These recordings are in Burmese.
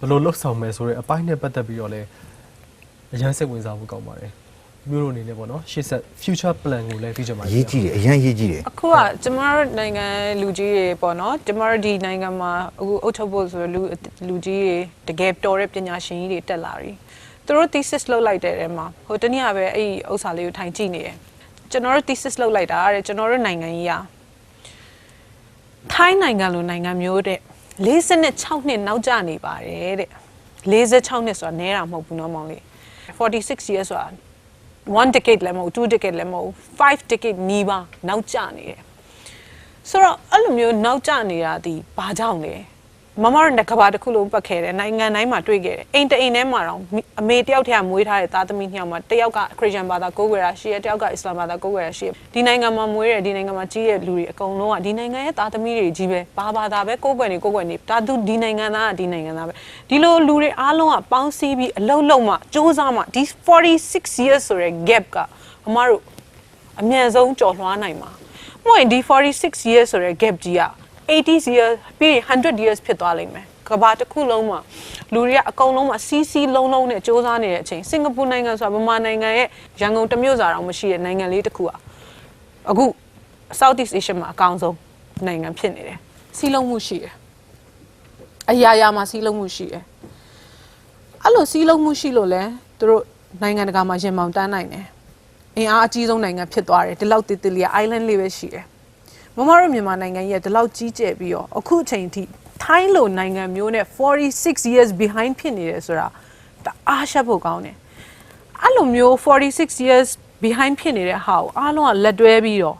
ဘယ်လိုလှုပ်ဆောင်မယ်ဆိုတဲ့အပိုင်းနဲ့ပတ်သက်ပြီးတော့လည်းအရန်စိတ်ဝင်စားဖို့ကောင်းပါတယ်မျိုးတို့အနေနဲ့ပေါ့နော်ရှေ့ဆက် future plan ကိုလည်းသိချင်ပါတအယ်ရေးကြီးတယ်အရင်ရေးကြီးတယ်အခုကကျမတို့နိုင်ငံလူကြီးတွေပေါ့နော်ကျမတို့ဒီနိုင်ငံမှာအခုအုပ်ချုပ်ဖို့ဆိုလူလူကြီးတွေတကယ်တော်တဲ့ပညာရှင်ကြီးတွေတက်လာပြီသူတို့ thesis လုပ်လိုက်တဲ့ထဲမှာဟိုတနည်းအားပဲအဲ့ဒီဥစ္စာလေးကိုထိုင်ကြည့်နေတယ်ကျွန်တော်တို့ thesis လုပ်လိုက်တာတဲ့ကျွန်တော်တို့နိုင်ငံကြီးอ่ะထိုင်းနိုင်ငံလိုနိုင်ငံမျိုးတဲ့ 46နှစ်နောက်ကျနေပါတယ်တဲ့46နှစ်ဆိုတာနဲတာမဟုတ်ဘူးနော်မောင်လေး46 years ဆိုတာ one decade လည်းမဟုတ် two decade လည်းမဟုတ် five decade နီးပါးနောက်ကျနေတယ်ဆိုတော့အဲ့လိုမျိုးနောက်ကျနေတာဒီဘာကြောင့်လဲ မမတို့ကဘာတစ်ခုလုံးပတ်ခဲ့တယ်နိုင်ငံတိုင်းမှာတွေ့ခဲ့တယ်အိမ်တအိမ်ထဲမှာတော့အမေတယောက်တည်းကမွေးထားတဲ့သားသမီးနှစ်ယောက်မှာတယောက်ကခရစ်ယာန်ဘာသာကိုးကွယ်တာရှိရတယောက်ကအစ္စလာမ်ဘာသာကိုးကွယ်တာရှိရဒီနိုင်ငံမှာမွေးတဲ့ဒီနိုင်ငံမှာကြီးတဲ့လူတွေအကုန်လုံးကဒီနိုင်ငံရဲ့သားသမီးတွေကြီးပဲဘာဘာသာပဲကိုးကွယ်နေကိုးကွယ်နေဒါသူဒီနိုင်ငံသားကဒီနိုင်ငံသားပဲဒီလိုလူတွေအားလုံးကပေါင်းစည်းပြီးအလုံးလုံးမှစ조사မှဒီ46 years ဆိုတဲ့ gap ကအမတို့အမြန်ဆုံးကြော်လွှားနိုင်မှာမဟုတ်ရင်ဒီ46 years ဆိုတဲ့ gap ကြီးက 80 years ပြီးရင်100 years ဖြစ်သွားလိမ့်မယ်ကဘာတစ်ခုလုံးမှာလူတွေကအကုန်လုံးမှာစီးစီးလုံးလုံးနဲ့စ조사နေတဲ့အချိန်စင်ကာပူနိုင်ငံဆိုတာဗမာနိုင်ငံရဲ့ရန်ကုန်တစ်မြို့စာတောင်မရှိတဲ့နိုင်ငံလေးတစ်ခုอ่ะအခု Southeast Asia မှာအကောင်းဆုံးနိုင်ငံဖြစ်နေတယ်စီးလုံးမှုရှိတယ်အရာရာမှာစီးလုံးမှုရှိတယ်အဲ့လိုစီးလုံးမှုရှိလို့လဲသူတို့နိုင်ငံတကာမှာရင်မောင်တန်းနိုင်တယ် အင်အားအကြီးဆုံးနိုင်ငံဖြစ်သွားတယ်ဒီလောက်တီတီလီယာ island လေးပဲရှိတယ် မမတို့မြန်မာနိုင်ငံကြီးကဒီလောက်ကြီးကျယ်ပြီးတော့အခုအချိန်ထိထိုင်းလိုနိုင်ငံမျိုးနဲ့46 years behind ဖြစ်နေတယ်ဆိုတာတအားရှက်ဖို့ကောင်းတယ်အဲ့လိုမျိုး46 years behind ဖြစ်နေတဲ့ဟာကိုအားလုံးကလက်တွဲပြီးတော့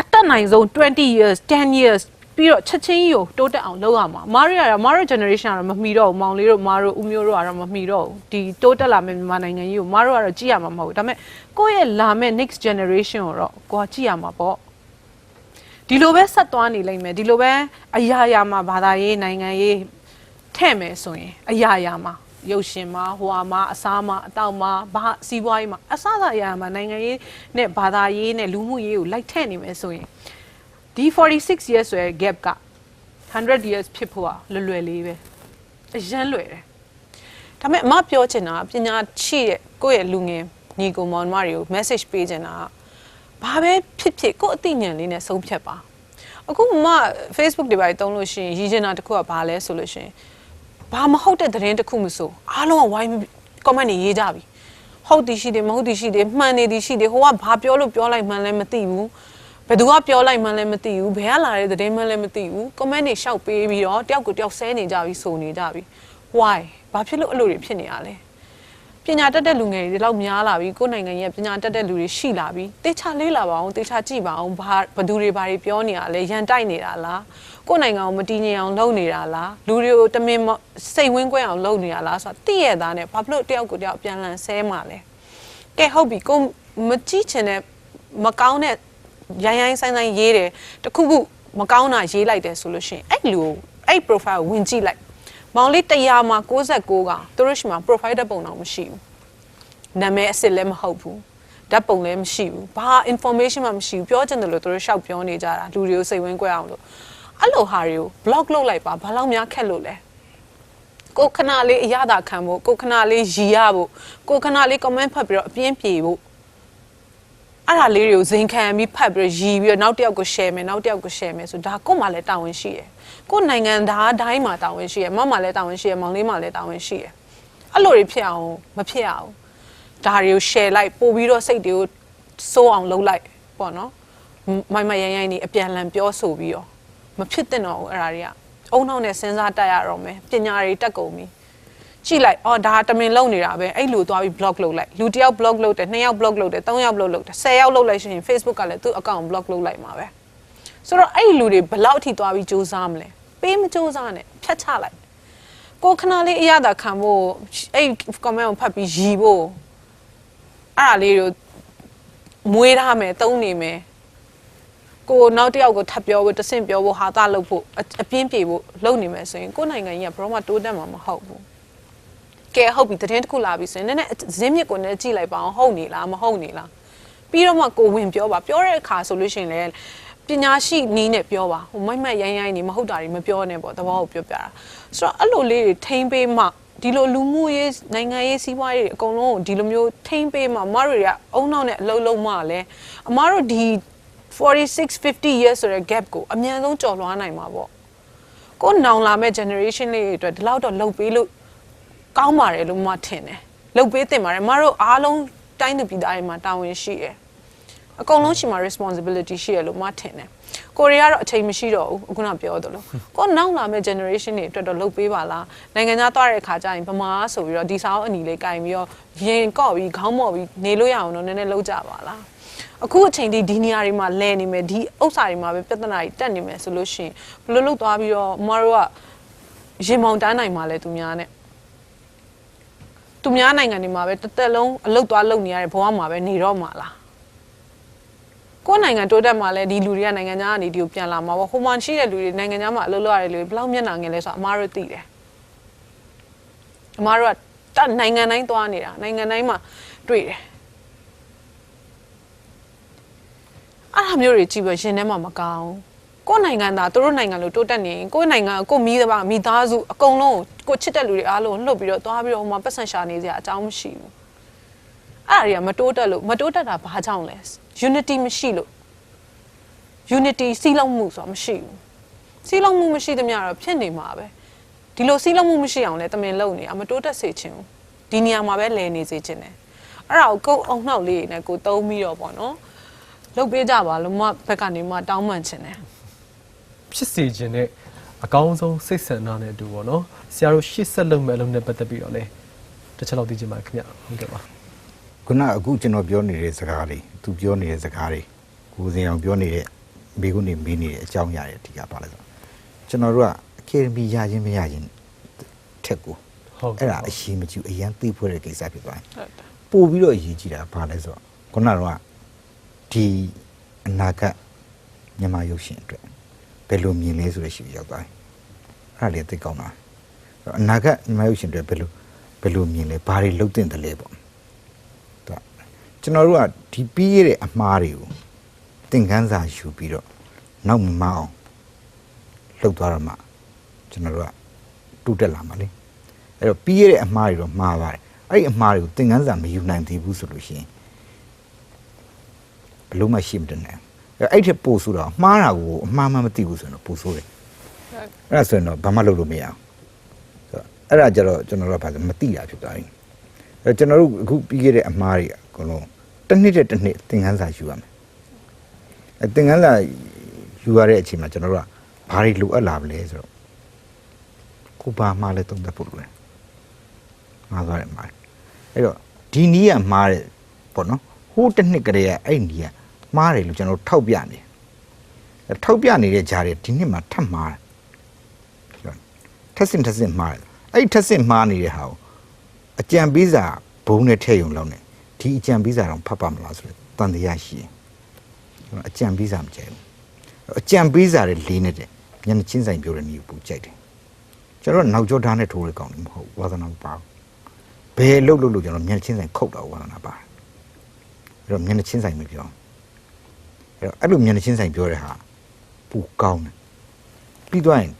အတက်နိုင်ဆုံး20 years 10 years ပြီးတော့ချက်ချင်းကြီးကိုတိုးတက်အောင်လုပ်ရမှာအမားတို့ကတော့အမားတို့ generation ကတော့မမီတော့ဘူးမောင်လေးတို့အမားတို့ဦးမျိုးတို့ကတော့မမီတော့ဘူးဒီတိုးတက်လာမယ့်မြန်မာနိုင်ငံကြီးကိုအမားတို့ကတော့ကြည့်ရမှာမဟုတ်ဘူးဒါပေမဲ့ကိုယ့်ရဲ့လာမယ့် next generation ကိုတော့ကိုကကြည့်ရမှာပေါ့ ဒီလိုပဲဆက်သွားနေလိမ့်မယ်ဒီလိုပဲအရာရာမှာဘာသာရေးနိုင်ငံရေးထဲ့မယ်ဆိုရင်အရာရာမှာရုပ်ရှင်မှာဟိုဟာမှာအစားမှာအတောက်မှာဘာစီးပွားရေးမှာအစအစအရာရာမှာနိုင်ငံရေးနဲ့ဘာသာရေးနဲ့လူမှုရေးကိုလိုက်ထည့်နေမယ်ဆိုရင်ဒီ46 years ဆိုရယ် gap က100 years ဖြစ်ဖို့ကလွယ်လွယ်လေးပဲအရန်လွယ်တယ်ဒါပေမဲ့အမပြောချင်တာကပညာရှိတဲ့ကိုယ့်ရဲ့လူငယ်ညီကိုမောင်နှမတွေကို message ပေးချင်တာက ဘာပဲဖြစ်ဖြစ်ကိုယ့်အသိဉာဏ်လေးနဲ့ဆုံးဖြတ်ပါအခုမ Facebook တွေပါတုံးလို့ရှိရင်ရည်ချင်တာတစ်ခုကဘာလဲဆိုလို့ရှိရင်ဘာမဟုတ်တဲ့သတင်းတစ်ခုမဆိုအားလုံးကဝိုင်း comment တွေရေးကြပြီဟုတ်သည်ရှိတယ်မဟုတ်သည်ရှိတယ်မှန်နေသည်ရှိတယ်ဟိုကဘာပြောလို့ပြောလိုက်မှန်းလည်းမသိဘူးဘယ်သူကပြောလိုက်မှန်းလည်းမသိဘူးဘယ်ကလာတဲ့သတင်းမှန်းလည်းမသိဘူး comment တွေရှောက်ပေးပြီးတော့တယောက်ကိုတယောက်ဆဲနေကြပြီးစုံနေကြပြီး why ဘာဖြစ်လို့အဲ့လိုတွေဖြစ်နေရလဲ ပညာတတ်တဲ့လူငယ်တွေဒီလောက်များလာပြီကိုယ်နိုင်ငံရဲ့ပညာတတ်တဲ့လူတွေရှိလာပြီတေချာလေးလာပါအောင်တေချာကြည့်ပါအောင်ဘာဘသူတွေဘာတွေပြောနေရလဲရန်တိုက်နေတာလားကိုယ်နိုင်ငံကိုမတည်ငြိမ်အောင်လုပ်နေတာလားလူတွေကိုတမင်စိတ်ဝင်းကွဲအောင်လုပ်နေတာလားဆိုတာတည့်ရသားနဲ့ဘာဖြစ်လို့တယောက်ကိုတယောက်ပြန်လန်ဆဲမှာလဲကဲဟုတ်ပြီကိုမကြည့်ချင်တဲ့မကောင်းတဲ့ရိုင်းရိုင်းဆိုင်ဆိုင်ရေးတယ်တခုခုမကောင်းတာရေးလိုက်တယ်ဆိုလို့ရှိရင်အဲ့လူကိုအဲ့ profile ကိုဝင်ကြည့်လိုက် မောင်လေး100မှာ69ကသူတို့ရှိမှာ profile ဓာတ်ပုံတော့မရှိဘူးနာမည်အစ်စ်လည်းမဟုတ်ဘူးဓာတ်ပုံလည်းမရှိဘူးဘာ information မှမရှိဘူးပြောချင်တယ်လို့သူတို့ရှောက်ပြောနေကြတာလူတွေကိုစိတ်ဝင်ကြွယ်အောင်လို့အဲ့လိုဟာတွေကို block လုပ်လိုက်ပါဘာလို့များခက်လို့လဲကိုခဏလေးအရသာခံဖို့ကိုခဏလေးရီရဖို့ကိုခဏလေး comment ဖတ်ပြီးတော့အပြင်းပြေဖို့ အဲ့ဒါလေးတွေကိုဇင်ခံပြီးဖတ်ပြီးရီပြီးတော့နောက်တစ်ယောက်ကို share မယ်နောက်တစ်ယောက်ကို share မယ်ဆိုဒါကို့မှာလည်းတာဝန်ရှိရယ်ကို့နိုင်ငံသားတိုင်းမှာတာဝန်ရှိရယ်မမလည်းတာဝန်ရှိရယ်မောင်လေးမှာလည်းတာဝန်ရှိရယ်အဲ့လိုတွေဖြစ်အောင်မဖြစ်အောင်ဒါတွေကို share လိုက်ပို့ပြီးတော့စိတ်တွေကိုစိုးအောင်လုပ်လိုက်ပေါ့နော်မိုင်မရိုင်းရိုင်းနေအပြန်လန်ပြောဆိုပြီးတော့မဖြစ်တဲ့တော့ဘူးအဲ့ဒါတွေကအုံနောက်နဲ့စဉ်းစားတတ်ရတော့မယ်ပညာတွေတက်ကုန်ပြီ ကြည့်လိုက်အော်ဒါတမင်လုံနေတာပဲအဲ့လူသွားပြီး block လုပ်လိုက်လူတစ်ယောက် block လုပ်တယ်နှစ်ယောက် block လုပ်တယ်သုံးယောက် block လုပ်တယ်ဆယ်ယောက်လုပ်လိုက်ရှင် Facebook ကလည်းသူ့ account block လုပ်လိုက်မှာပဲဆိုတော့အဲ့ဒီလူတွေဘယ်လောက်အထိသွားပြီးစူးစမ်းမလဲပေးမစူးစမ်းနဲ့ဖြတ်ချလိုက်ကိုခဏလေးအရသာခံဖို့အဲ့ comment ကိုဖတ်ပြီးရီဖို့အဲ့ဒါလေးကိုမွေးထားမယ်တုံးနေမယ်ကိုနောက်တစ်ယောက်ကိုထပ်ပြောဖို့တဆင့်ပြောဖို့ဟာတာလုပ်ဖို့အအပြင်းပြေဖို့လုပ်နေမယ်ဆိုရင်ကိုယ့်နိုင်ငံကြီးကဘယ်တော့မှတိုးတက်မှာမဟုတ်ဘူး ကဲဟုတ်ပြီသတင်းတစ်ခုလာပြီဆိုရင်နည်းနည်းဇင်းမြစ်ကိုလည်းကြည့်လိုက်ပါအောင်ဟုတ်နေလားမဟုတ်နေလားပြီးတော့မှကိုဝင်ပြောပါပြောတဲ့အခါဆိုလို့ရှိရင်လည်းပညာရှိနီးနဲ့ပြောပါဟိုမိုက်မိုက်ရိုင်းရိုင်းနေမဟုတ်တာတွေမပြောနဲ့ပေါ့သဘောကိုပြောပြတာဆိုတော့အဲ့လိုလေးတွေထိမ့်ပေးမှဒီလိုလူမှုရေးနိုင်ငံရေးစီးပွားရေးတွေအကုန်လုံးကိုဒီလိုမျိုးထိမ့်ပေးမှမတို့တွေကအုံနောက်နဲ့အလုံးလုံးမှလည်းအမားတို့ဒီ46 50 years ဆိုတဲ့ gap ကိုအမြန်ဆုံးကျော်လွှားနိုင်မှာပေါ့ကိုယ်နောင်လာမဲ့ generation လေးတွေအတွက်ဒီလောက်တော့လှုပ်ပေးလို့ ကောင်းပါတယ်လို့မထင်တယ်လှုပ်ပေးတင်ပါတယ်မတို့အားလုံးတိုင်းသူပြည်သားတွေမှာတာဝန်ရှိတယ်အကုန်လုံးရှိမှာ responsibility ရှိရလို့မထင်တယ်ကိုရီးယားတော့အချိန်မရှိတော့ဘူးအခုနပြောသလိုကိုနောက်လာမယ့် generation တွေအတွက်တော့လှုပ်ပေးပါလားနိုင်ငံခြားသွားတဲ့အခါကျရင်ဗမာဆိုပြီးတော့ဒီစာအုပ်အနီလေးကင်ပြီးတော့ရင်ကော့ပြီးခေါင်းမော့ပြီးနေလို့ရအောင်တော့နည်းနည်းလှုပ်ကြပါလားအခုအချိန်ဒီဒီနေရာတွေမှာလဲနေမယ်ဒီဥစ္စာတွေမှာပဲပြဿနာတွေတက်နေမယ်ဆိုလို့ရှိရင်ဘယ်လိုလုပ်သွားပြီးတော့မတို့ကရင်မောင်တန်းနိုင်မှာလဲသူများနဲ့ သူများနိုင်ငံတွေမှာပဲတစ်သက်လုံးအလုတ်သွားလုပ်နေရတဲ့ဘဝမှာပဲနေတော့မှာလားကိုယ့်နိုင်ငံတိုးတက်မှာလဲဒီလူတွေကနိုင်ငံခြားကနေဒီကိုပြန်လာမှာပေါ့ဟိုမှာရှိတဲ့လူတွေနိုင်ငံခြားမှာအလုပ်လုပ်ရတဲ့လူတွေဘယ်လောက်မျက်နှာငယ်လဲဆိုတော့အမားတို့သိတယ်အမားတို့ကတနိုင်ငံတိုင်းသွားနေတာနိုင်ငံတိုင်းမှာတွေ့တယ်အဲ့ဒါမျိုးတွေကြည့်ပြီးရင်ထဲမှာမကောင်းဘူး ကိုယ့်နိုင်ငံသားသူတို့နိုင်ငံလို့တိုးတက်နေရင်ကိုယ့်နိုင်ငံကကိုယ့်မိသားမိသားစုအကုန်လုံးကိုကိုယ်ချစ်တဲ့လူတွေအားလုံးကိုလှုပ်ပြီးတော့သွားပြီးတော့ဟိုမှာပတ်စံရှာနေစရာအကြောင်းမရှိဘူးအဲ့ဒါတွေကမတိုးတက်လို့မတိုးတက်တာဘာကြောင့်လဲ unity မရှိလို့ unity စီးလုံးမှုဆိုတာမရှိဘူးစီးလုံးမှုမရှိသမျှတော့ဖြစ်နေမှာပဲဒီလိုစီးလုံးမှုမရှိအောင်လဲတမင်လုပ်နေတာမတိုးတက်စေချင်ဘူးဒီနေရာမှာပဲလဲနေစေချင်တယ်အဲ့ဒါကိုကိုယ်အောင်နှောက်လေးနဲ့ကိုယ်သုံးပြီးတော့ပေါ့နော်လုပ်ပေးကြပါလို့မဘက်ကနေမှတောင်းပန်ချင်တယ် ဖြစ်စေခြင်းနဲ့အကောင်းဆုံးစိတ်ဆန္ဒနဲ့အတူပေါ့နော်ဆရာတို့ရှေ့ဆက်လုပ်မဲ့အလုပ်နဲ့ပတ်သက်ပြီးတော့လေတစ်ချက်လောက်သိချင်ပါခင်ဗျဟုတ်ကဲ့ပါခုနအခုကျွန်တော်ပြောနေတဲ့စကားတွေသူပြောနေတဲ့စကားတွေကိုယ်စင်အောင်ပြောနေတဲ့မိကုနေမင်းနေတဲ့အကြောင်းအရာတွေအဓိကပါလဲဆိုတော့ကျွန်တော်တို့ကအကယ်ဒမီရခြင်းမရခြင်းထက်ကိုဟုတ်အဲ့ကဲ့ဒါအရှိမကျူအရန်သိဖွယ်တဲ့ကိစ္စဖြစ်သွားတယ်ဟုတ်တယ်ပို့ပြီးတော့အရေးကြီးတာဘာလဲဆိုတော့ခုနကတော့ဒီအနာဂတ်မြန်မာရုပ်ရှင်အတွက် ဘယ်လိုမြင်လဲဆိုတဲ့ရှိရောက်သွားတယ်အဲ့ဒါလေးသိကောင်းတာအဲ့တော့အနာဂတ်မြန်မာရုပ်ရှင်အတွက်ဘယ်လိုဘယ်လိုမြင်လဲဘာတွေလုပ်တင်တယ်လဲပေါ့သူကကျွန်တော်တို့ကဒီပြီးရတဲ့အမှားတွေကိုသင်ခန်းစာယူပြီးတော့နောက်မမအောင်လှုပ်သွားတော့မှကျွန်တော်တို့ကတူတက်လာမှာလေအဲ့တော့ပြီးရတဲ့အမှားတွေတော့မှားပါတယ်အဲ့ဒီအမှားတွေကိုသင်ခန်းစာမယူနိုင်သေးဘူးဆိုလို့ရှိရင်ဘလို့မှရှိမတင်နိုင်ဘူး အဲ့အဲ့ထက်ပို့ဆိုတော့မှားတာကိုအမှားမှမသိဘူးဆိုရင်တော့ပို့ဆိုတယ်အဲ့ဒါဆိုရင်တော့ဘာမှလုပ်လို့မရအောင်ဆိုတော့အဲ့ဒါကြတော့ကျွန်တော်တို့ကဘာလဲမသိတာဖြစ်သွားပြီအဲကျွန်တော်တို့အခုပြီးခဲ့တဲ့အမှားတွေအကုန်လုံးတစ်နှစ်တဲ့တစ်နှစ်သင်ခန်းစာယူရမယ်အဲသင်ခန်းစာယူရတဲ့အချိန်မှာကျွန်တော်တို့ကဘာတွေလိုအပ်လာမလဲဆိုတော့ကိုဘာမှားလဲသုံးသပ်ဖို့လိုတယ်မှားသွားတယ်မှားတယ်အဲ့တော့ဒီနီးကမှားတယ်ပေါ့နော်ဟိုးတစ်နှစ်ကလေးကအဲ့နီးက မှားတယ်လို့ကျွန်တော်တို့ထောက်ပြနေတယ်အဲထောက်ပြနေတဲ့ဂျားတွေဒီနှစ်မှာထပ်မှားတယ်ထပ်စင်ထပ်စင်မှားတယ်အဲ့ဒီထပ်စင်မှားနေတဲ့ဟာကိုအကြံပေးစာဘုံနဲ့ထည့်ရုံလောက်နဲ့ဒီအကြံပေးစာတော့ဖတ်ပါမလားဆိုတော့တန်တရားရှိရင်ကျွန်တော်အကြံပေးစာမကြိုက်ဘူးအကြံပေးစာတဲ့လေးနဲ့တဲ့ညနေချင်းဆိုင်ပြောတဲ့မျိုးပူကြိုက်တယ်ကျွန်တော်နောက်ကျောဓာတ်နဲ့ထိုးရကောင်းတယ်မဟုတ်ဘူးဝါသနာမပါဘူးဘယ်လှုပ်လို့လို့ကျွန်တော်ညနေချင်းဆိုင်ခုတ်တော့ဝါသနာပါတယ်အဲ့တော့ညနေချင်းဆိုင်မပြော အဲ့တော့အဲ့လိုညနေချင်းဆိုင်ပြောတဲ့ဟာပူကောင်းတယ်ပြီးတော့ရင်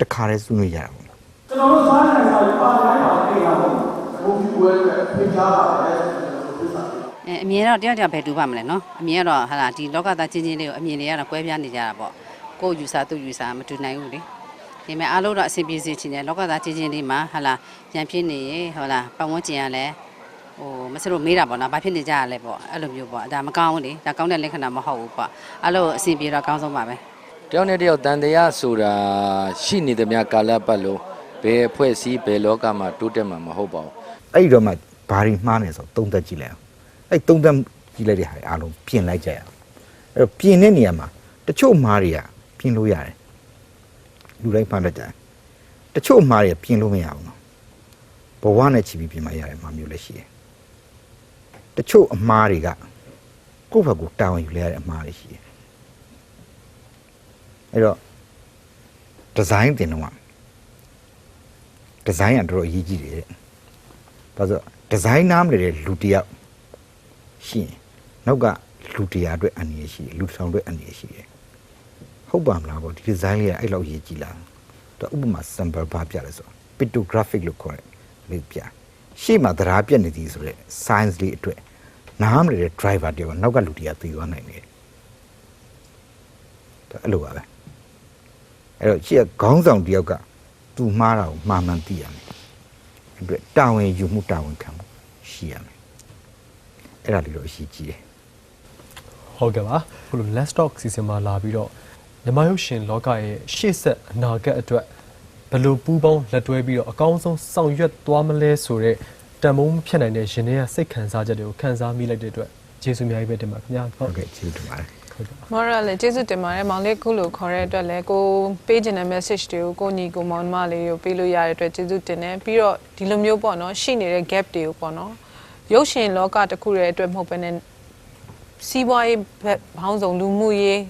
တခါတည်းဆွေးနွေးကြတာပေါ့ကျွန်တော်တို့စားနိုင်စာပါတိုင်းပါနေရအောင်ဘုံပြွယ်ပဲဖိတ်ကြားပါတယ်ကျွန်တော်တို့ပြသတယ်အဲအမြင်ကတော့တယောက်တယောက်ပဲတူပါမလဲနော်အမြင်ကတော့ဟာလာဒီလောကသားချင်းချင်းလေးကိုအမြင်တွေကတော့ကွဲပြားနေကြတာပေါ့ကိုယ့်ယူဆသူ့ယူဆမတူနိုင်ဘူးလေဒီမဲ့အားလုံးတော့အဆင်ပြေစေချင်တယ်လောကသားချင်းချင်းလေးမှာဟာလာရံပြင်းနေရေဟောလာပတ်ဝန်းကျင်ကလည်း ဟိုမစလို့မေးတာပေါ့နော်ဘာဖြစ်နေကြရလဲပေါ့အဲ့လိုမျိုးပေါ့ဒါမကောင်းဘူးလေဒါကောင်းတဲ့လက္ခဏာမဟုတ်ဘူးပေါ့အဲ့လိုအဆင်ပြေတော့အကောင်းဆုံးပါပဲတယောက်နဲ့တယောက်တန်တရားဆိုတာရှိနေသမျှကာလပတ်လုံးဘယ်အဖွဲ့အစည်းဘယ်လောကမှာတိုးတက်မှာမဟုတ်ပါဘူးအဲ့ဒီတော့မှဘာတွေမှားနေဆိုသုံးသက်ကြည့်လိုက်အောင်အဲ့သုံးသက်ကြည့်လိုက်တဲ့ဟာတွေအားလုံးပြင်လိုက်ကြရအောင်အဲ့တော့ပြင်တဲ့နေရာမှာတချို့မှားတွေကပြင်လို့ရတယ်လူတိုင်းမှားတတ်ကြတယ်တချို့မှားတွေကပြင်လို့မရဘူးနော်ဘဝနဲ့ချီပြီးပြင်မရတယ်မှာမျိုးလည်းရှိတယ် တချို့အမှားတွေကကိုယ့်ဘက်ကိုတာဝန်ယူလဲရတဲ့အမှားတွေရှိတယ်အဲ့တော့ဒီဇိုင်းတင်တော့ဒီဇိုင်းကတော်တော်အရေးကြီးတယ်တဲ့ဘာလို့ဒီဇိုင်းနားမလဲတဲ့လူတစ်ယောက်ရှိရင်နောက်ကလူတရားအတွက်အန္တရာယ်ရှိတယ်လူတစ်ထောင်အတွက်အန္တရာယ်ရှိတယ်ဟုတ်ပါမလားပေါ့ဒီ design လေးကအဲ့လောက်ရေးကြည့်လားတော့ဥပမာ sample ဘာပြလဲဆိုတော့ pictographic လို့ခေါ်တယ်လေးပြရှေ့မှာသရာပြက်နေသည်ဆိုတော့ science လေးအတွက် နားမလဲတဲ့ driver တယောက်ကနောက်ကလူတယောက်သိသွားနိုင်တယ်ဒါအဲ့လိုပါပဲအဲ့တော့ရှေ့ကခေါင်းဆောင်တယောက်ကသူမှားတာကိုမှားမှန်သိရမယ်အဲ့အတွက်တာဝန်ယူမှုတာဝန်ခံမှုရှိရမယ်အဲ့ဒါလေးတော့အရှိကြီးတယ်ဟုတ်ကဲ့ပါခုလို Let's Talk စီစဉ်မှာလာပြီးတော့မြန်မာရုပ်ရှင်လောကရဲ့ရှေ့ဆက်အနာဂတ်အတွက်ဘယ်လိုပူးပေါင်းလက်တွဲပြီးတော့အကောင်းဆုံးဆောင်ရွက်သွားမလဲဆိုတော့တန်ဖိုး မဖြစ်နိုင်တဲ့ရှင်တွေကစိတ်ခံစားချက်တွေကိုခံစားမိလိုက်တဲ့အတွက်ကျေးဇူးအများကြီးပဲတင်ပါခင်ဗျာဟုတ်ကဲ့ကျေးဇူးတင်ပါတယ်ဟုတ်ကဲ့ပါမော်ရလည်းကျေးဇူးတင်ပါတယ်မောင်လေးခုလိုခေါ်တဲ့အတွက်လည်းကိုပေးချင်တဲ့ message တွေကိုကိုညီကိုမောင်မလေးကိုပေးလို့ရတဲ့အတွက်ကျေးဇူးတင်တယ်ပြီးတော့ဒီလိုမျိုးပေါ့နော်ရှိနေတဲ့ gap တွေကိုပေါ့နော်ရုပ်ရှင်လောကတစ်ခုရဲ့အတွက်မဟုတ်ဘဲနဲ့စီးပွားရေးဘက်ဘောင်းဆောင်လူမှုရေး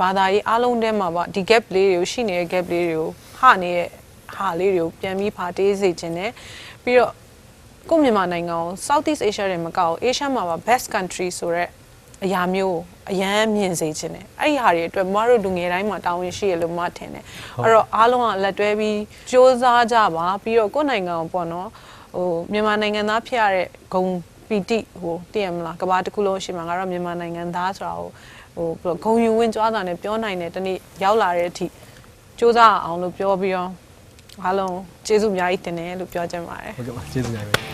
ဘာသာရေးအားလုံးထဲမှာပေါ့ဒီ gap လေးတွေကိုရှိနေတဲ့ gap လေးတွေကိုဟာနေတဲ့ဟာလေးတွေကိုပြန်ပြီးဖာတေးစေခြင်းနဲ့ပြီးတော့ ကိုမြန်မာနိုင်ငံကို Southeast Asia တွေမကောက် Asia မှာပါ best country ဆိုတော့ အရာမျိုးအရန်မြင်စေခြင်းတယ်အဲ့ဒီဟာတွေအတွက်မတို့လူငယ်တိုင်းမှာတာဝန်ရှိရလို့မထင်တယ်အဲ့တော့အားလုံးကလက်တွဲပြီးစ조사ကြပါပြီးတော့ကိုယ့်နိုင်ငံကိုပေါ့နော်ဟိုမြန်မာနိုင်ငံသားဖြစ်ရတဲ့ဂုံပီတိဟိုတည်ရမလားကဘာတစ်ခုလုံးရှိမှာငါတို့မြန်မာနိုင်ငံသားဆိုတာဟိုဟိုဘယ်လိုဂုံယူဝင်ကြွားတာနဲ့ပြောနိုင်တယ်တနေ့ရောက်လာတဲ့အထိစ조사အောင်လို့ပြောပြီးတော့အားလုံးကျေးဇူးအများကြီးတင်တယ်လို့ပြောချင်ပါတယ် ဟုတ်ကဲ့ပါကျေးဇူးအများကြီး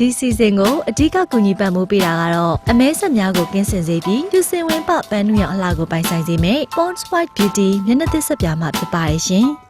ဒီစီစဉ်ကိုအဓိကကူညီပံ့ပိုးပေးတာကတော့အမဲဆက်များကိုကင်းစင်စေပြီးပြူစင်ဝင်းပပန်းနူရောင်အလှကိုပိုင်ဆိုင်စေမယ့် Pond's White Beauty မျက်နှာသစ်ဆက်ပြာမှဖြစ်ပါရဲ့ရှင်။